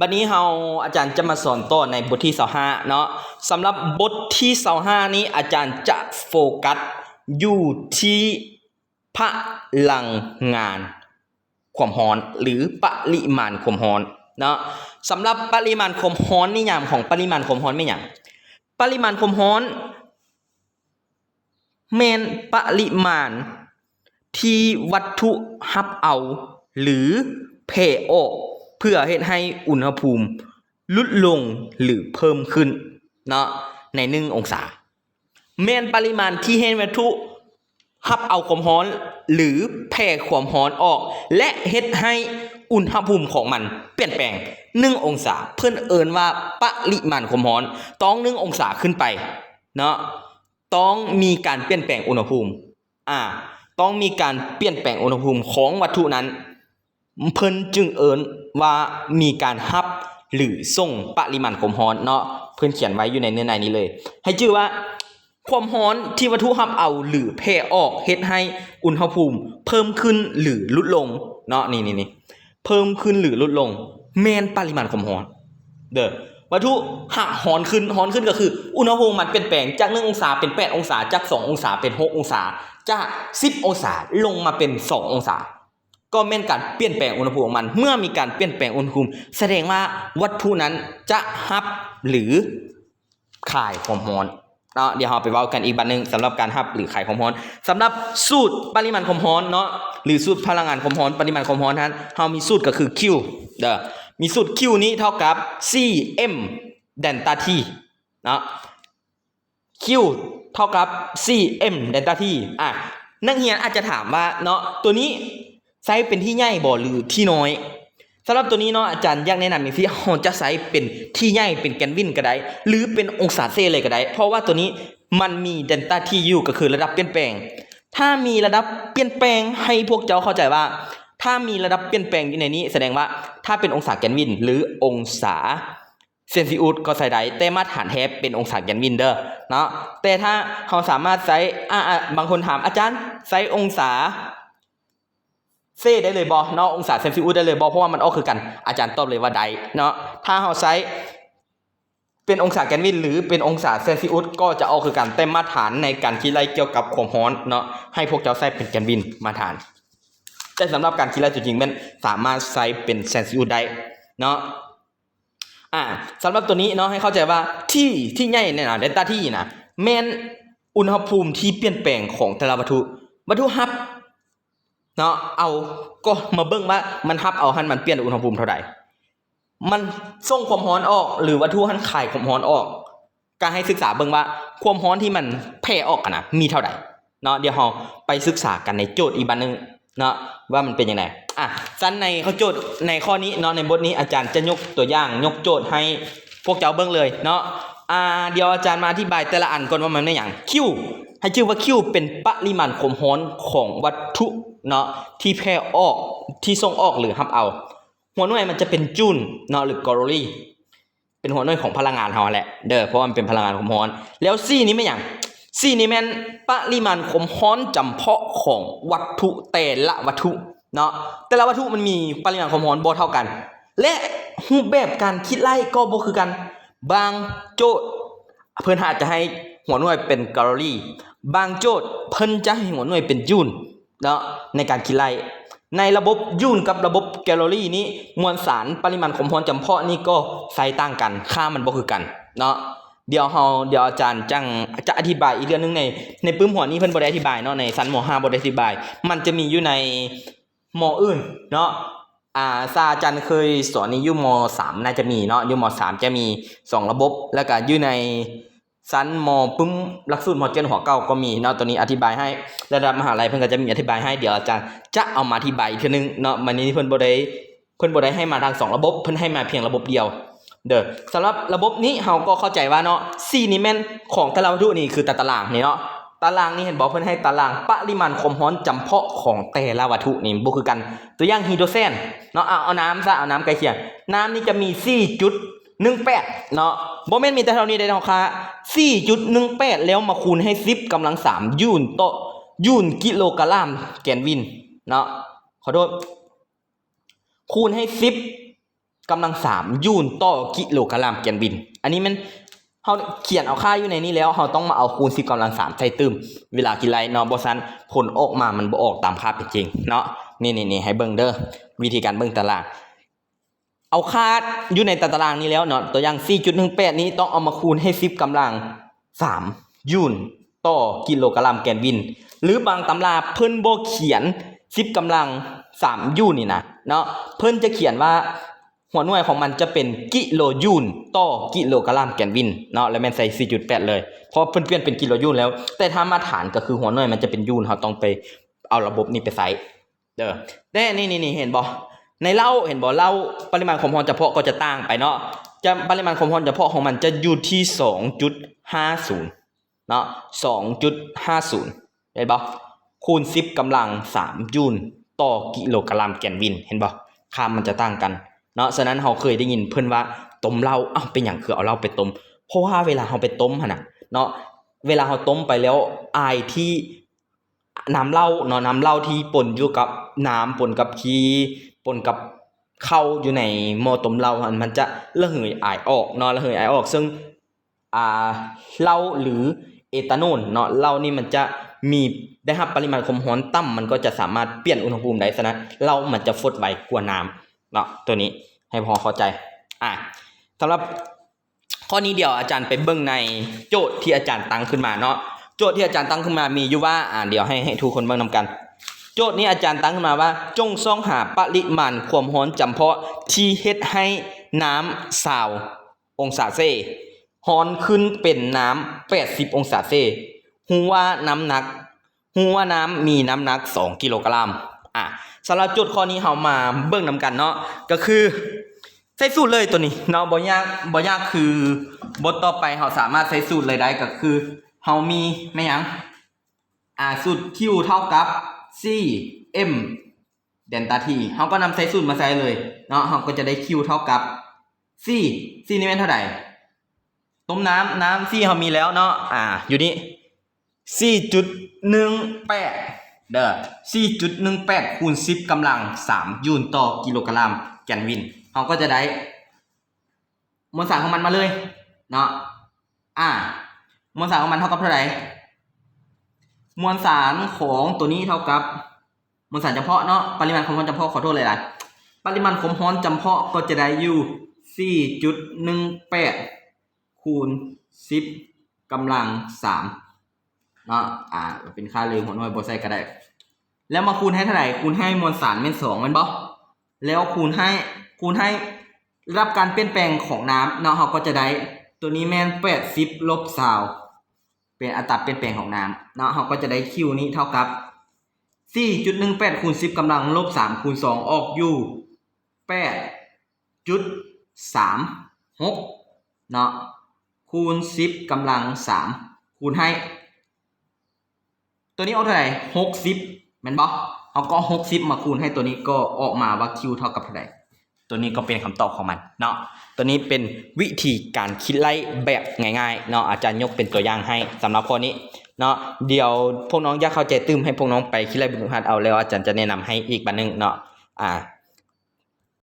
บัดนี้เฮาอาจารย์จะมาสอนต่อในบทที่25เนาะสำหรับบทที่25นี้อาจารย์จะโฟกัสอยู่ที่พลังงาน ความร้อนหรือปริมาณความร้อนเนาะสำหรับปริมาณความร้อนนิยามของปริมาณความร้อนไม่หยังปริมาณความร้อนแม่นปริมาณ ที่วัตถุฮับเอา หรือเพออก เพื่อเฮ็ดให้อุณหภูมิลดลงหรือเพิ่มขึ้นเนาะในหนึ่งองศาแม่นปริมาณที่เฮ็ดวัตถุฮับเอาความร้อนหรือแผ่ความร้อนออก และเฮ็ดให้อุณหภูมิของมัน เปลี่ยนแปลงหนึ่งองศา เพื่อนเอินว่าปริมาณความร้อนต้องหนึ่งองศาขึ้นไปเนาะต้องมีการเปลี่ยนแปลงอุณหภูมิอ่าต้องมีการเปลี่ยนแปลงอุณหภูมิของวัตถุนั้น เพิ่นจึงเอิ้นว่ามีการฮับหรือส่งปริมาณความร้อนเนาะเพิ่นเขียนไว้อยู่ในเนื้อในนี้เลย ให้ชื่อว่า ความร้อนที่วัตถุฮับเอาหรือแผ่ออกเฮ็ดให้อุณหภูมิ เพิ่มขึ้นหรือลดลงเนาะนี่นี่นี่เพิ่มขึ้นหรือลดลง แม่นปริมาณความร้อน เด้อวัตถุหักหอนขึ้นหอนขึ้นก็คือ อุณหภูมิมันเปลี่ยนแปลงจาก1องศาเป็น8องศาจาก2องศาเป็น6องศาจาก10องศาลงมาเป็น2องศา ก็แม่นการเปลี่ยนแปลงอุณหภูมิของมัน เมื่อมีการเปลี่ยนแปลงอุณหภูมิ แสดงว่าวัตถุนั้นจะฮับหรือคายความร้อนเนาะเดี๋ยวเราไปเว้ากันอีกบัดหนึงสำหรับการฮับหรือคายความร้อนสำหรับสูตรปริมาณความร้อนเนาะหรือสูตรพลังงานความร้อนปริมาณความร้อนนั้นเรามีสูตรก็คือ Q เด้อมีสูตร Q นี้เท่ากับ CM เดนต้า T เนาะ Q เท่ากับ CM เดนต้า T อะนักเรียนอาจจะถามว่าเนาะตัวนี้ ไซส์เป็นที่ใหญ่บ่หรือที่น้อยสำหรับตัวนี้เนาะอาจารย์อยากแนะนำอย่างที่เราจะไซส์เป็นที่ใหญ่เป็นแกนวินก็ได้ หรือเป็นองศาเซเลยก็ได้ เพราะว่าตัวนี้มันมีเดนต้าที่อยู่ก็คือระดับเปลี่ยนแปลง ถ้ามีระดับเปลี่ยนแปลงให้พวกเจ้าเข้าใจว่า ถ้ามีระดับเปลี่ยนแปลงอยู่ในนี้ แสดงว่าถ้าเป็นองศาแกนวิน หรือองศาเซนซิอุสก็ใส่ได้แต่มาตรฐานแท้เป็นองศาแกนวินเด้อเนาะแต่ถ้าเขาสามารถใส่อ่าบางคนถามอาจารย์ใส่องศา เซได้เลยบอเนาะองศาเซนซิอุสได้เลยบอเพราะว่ามันออกคือกันอาจารย์ตอบเลยว่าได้เนาะถ้าเขาใช้เป็นองศาแกนวินหรือเป็นองศาเซนซิอุสก็จะออกคือกันแต่มาตรฐานในการคิดไล่เกี่ยวกับความร้อนเนาะให้พวกเจ้าใช้เป็นแกนวินมาตรฐาน แต่สำหรับการคิดไล่จริงๆมันสามารถใช้เป็นเซนซิอุสได้เนาะอ่าสำหรับตัวนี้เนาะให้เข้าใจว่าที่ที่ใหญ่เนี่ยนะเดลต้าที่นะแมนอุณหภูมิที่เปลี่ยนแปลงของแต่ละวัตถุวัตถุฮับ เนาะเอาก็มาเบิ่งว่ามันทับเอาหันมันเปลี่ยนอุณหภูมิเท่าใดมันส่งความร้อนออก หรือวัตถุหันขายความร้อนออกการให้ศึกษาเบิ่งว่าความร้อนที่มันแผ่ออกกันนะมีเท่าใดเนาะเดี๋ยวเราไปศึกษากันในโจทย์อีกบันหนึงเนาะว่ามันเป็นยังไงอะสั้นในข้อโจทย์ในข้อนี้เนาะในบทนี้อาจารย์จะยกตัวอย่างยกโจทย์ให้พวกเจ้าเบิ่งเลยเนาะอ่าเดี๋ยวอาจารย์มาอธิบายแต่ละอันก่อนว่ามันเป็นอย่างคิวให้ชื่อว่าคิวเป็นปริมาณความร้อนของวัตถุ เนาะที่แพร่ออกที่ส่งออกหรือรับเอา หัวหน่วยมันจะเป็นจูลเนาะหรือกอโรลีเป็นหัวหน่วยของพลังงานเฮาแหละเด้อเพราะมันเป็นพลังงานความร้อน แล้วซี่นี้ไม่อย่างซี่นี้แม่นปริมาณความร้อนจำเพาะของวัตถุแต่ละวัตถุเนาะแต่ละวัตถุมันมีปริมาณความร้อนบ่เท่ากัน และรูปแบบการคิดไล่ก็บ่คือกัน บางโจทย์เพิ่นอาจจะให้หัวหน่วยเป็นแคลอรี่ บางโจทย์เพิ่นจะให้หัวหน่วยเป็นจูล เนาะในการคิดไล่ในระบบยูนกับระบบแคลอรี่นี้มวลสารปริมาณความร้อนจำเพาะนี่ก็ไซส์ต่างกัน ค่ามันบ่คือกันเนาะเดี๋ยวเฮาเดี๋ยวอาจารย์จังจะอธิบายอีกเรื่องหนึงในในปึ้มหัวนี้เพิ่นบ่ได้อธิบายเนาะในชั้นม .5 บ่ได้อธิบาย มันจะมีอยู่ในมอื่นเนาะอ่าศาสตราจารย์เคยสอนในอยู่ม .3 น่าจะมีเนาะอยู่ม .3 จะมีสองระบบแล้วก็อยู่ใน ชั้นมอปึ้มหลักสูตรมเจนหัวเก้าก็มีเนาะตัวนี้อธิบายให้ระดับมหาลัยเพิ่นก็จะมีอธิบายให้เดี๋ยวอาจารย์จะเอามาอธิบายอีกทีนึงเนาะวันนี้เพิ่นบ่ได้เพิ่นบ่ได้ให้มาทางสองระบบเพิ่นให้มาเพียงระบบเดียว เด้อสำหรับระบบนี้เฮาก็เข้าใจว่าเนาะ4นี่แม่นของแต่ละวัตถุนี่คือตารางนี่เนาะตารางนี่เห็นบอกเพิ่นให้ตารางปริมาณความร้อนจำเพาะของแต่ละวัตถุนี่บ่คือกัน ตัวอย่างฮีโดรเซนเนาะเอาเอาน้ำซะเอาน้ำใกล้เคียงน้ำนี่จะมี4จุด หนึ่งแปดเนาะบ่แม่นมีแต่เท่านี้ได้เท่าค่ะสี่จุดหนึ่งแปดแล้วมาคูณให้สิบกำลังสามยูนโตยูนกิโลกรัมแกนวิน เนาะขอโทษ คูณให้สิบกำลังสามยูนต่อกิโลกรัมแกนบิน อันนี้มันเขาเขียนเอาค่าอยู่ในนี้แล้วเขาต้องมาเอาคูณสิบกำลังสามใส่ตึมเวลากินไรเนาะบอสันผลออกมามันบ่ออกตามค่าเป็นจริง เนาะนี่นี่นี่ให้เบิ่งเด้อวิธีการเบิ่งตาราง เอาค่าอยู่ในตารางนี้แล้วเนาะตัวอย่าง 4.18 นี้ต้องเอามาคูณให้ 10กำลัง 3 ยูนต่อกิโลกรัมแกนวิน หรือบางตำราเพิ่นบ่เขียน 10กำลัง 3 ยูนนี่นะเนาะเพิ่นจะเขียนว่าหัวหน่วยของมันจะเป็นกิโลยูนต่อกิโลกรัมแกนวินเนาะแล้วแม่นใส่ 4.8 เลยเพราะเพิ่นเปลี่ยนเป็นกิโลยูนแล้ว แต่ถ้ามาฐานก็คือหัวหน่วยมันจะเป็นยูนเราต้องไปเอาระบบนี้ไปใส่เด้อแต่นี่นี่นี่เห็นบ่ ในเหล้าเห็นบ่เหล้าปริมาณความร้อนเฉพาะก็จะต่างไปเนาะจะปริมาณความร้อนเฉพาะของมันจะอยู่ที่ 2.50 เนาะ 2.50 เห็นบ่คูณ 10กำลัง 3 ยูนต่อกิโลกรัมแกนวิน เห็นบ่ค่ามันจะต่างกัน เนาะ ฉะนั้นเราเคยได้ยินเพื่อนว่าต้มเหล้าอ้าวเป็นอย่างคือเอาเหล้าไปต้ม เพราะว่าเวลาเราไปต้มหั่นน่ะ เนาะ เวลาเราต้มไปแล้วอายที่น้ำเหล้าเนาะน้ำเหล้าที่ปนอยู่กับน้ำปนกับขี้ ปนกับเข้าอยู่ในหม้อต้มเหล้าหั่นมันจะระเหยอายออกเนาะระเหยอายออก ซึ่งอ่าเหล้าหรือเอทานอลเนาะเหล้านี่มันจะมีได้รับปริมาณความร้อนต่ำมันก็จะสามารถเปลี่ยนอุณหภูมิได้ฉะนั้นเหล้ามันจะฟดไวกว่าน้ำเนาะตัวนี้ให้พอเข้าใจอะสำหรับข้อนี้เดี๋ยวอาจารย์ไปเบิ่งในโจทย์ที่อาจารย์ตั้งขึ้นมาเนาะโจทย์ที่อาจารย์ตั้งขึ้นมามีอยู่ว่าอ่าเดี๋ยวให้ให้ทุกคนเบิ่งนำกัน โจทย์นี้อาจารย์ตั้งขึ้นมาว่า จงซ่องหาปริมาณความร้อนจำเพาะที่เฮ็ดให้น้ำสาวองศาเซร้อนขึ้นเป็นน้ำ80องศาเซหูว่าน้ำหนักหูว่าน้ำมีน้ำหนัก2กิโลกรัมอะสำหรับโจทย์ข้อนี้เฮามาเบิ่งนำกันเนาะก็คือใส่สูตรเลยตัวนี้เนาะบ่ยากบ่ยากคือบทต่อไปเฮาสามารถใส่สูตรเลยได้ก็คือเฮามีแม่หยังอ่าสูตร Q เท่ากับ C M เดนตาทีเฮาก็นำใส่สูตรมาใส่เลยเนาะเฮาก็จะได้ Q เท่ากับ C C นี่เป็นเท่าไหร่ ต้มน้ำน้ำ C เฮามีแล้วเนาะ อ่า อยู่นี่4.18เด้อ4.18คูณ10กำลัง3ยูนต่อกิโลกรัมแกนวินเฮาก็จะได้มวลสารของมันมาเลย เนาะ อ่ามวลสารของมันเท่ากับเท่าไหร่ มวลสารของตัวนี้เท่ากับ มวลสารจำเพาะเนาะปริมาณความร้อนจำเพาะขอโทษเลยล่ะปริมาณความร้อนจำเพาะก็จะได้อยู่ 4.18 คูณ 10กำลัง 3 เนาะอ่าเป็นค่าเร็วหัวหน่วยบอใส่ก็ได้ แล้วมาคูณให้เท่าไหร่คูณให้มวลสารเป็นสองแมันบ่แล้วคูณให้คูณให้รับการเปลี่ยนแปลงของน้ำเนาะเราก็จะได้ตัวนี้แม่นแปดสิบลบสาว เป็นอัตราเปลี่ยนแปลงของน้ำเนาะเราก็จะได้คิวนี้เท่ากับสี่จุดหนึ่งแปดคูณสิบกำลังลบสามคูณสองออกอยู่แปดจุดสามหกเนาะคูณสิบกำลังสามคูณให้ ตัวนี้เอาเท่าไหร่หกสิบแมันบอกเอาก็หกสิบมาคูณให้ตัวนี้ก็ออกมาว่าคิวเท่ากับเท่าไหร่ ตัวนี้ก็เป็นคำตอบของมันเนาะตัวนี้เป็นวิธีการคิดไล่แบบง่ายๆเนาะอาจารย์ยกเป็นตัวอย่างให้สำหรับข้อนี้เนาะเดี๋ยวพวกน้องอยากเข้าใจตื้มให้พวกน้องไปคิดไล่บรรทัดเอาแล้วอาจารย์จะแนะนำให้อีกบันหนึงเนาะอ่า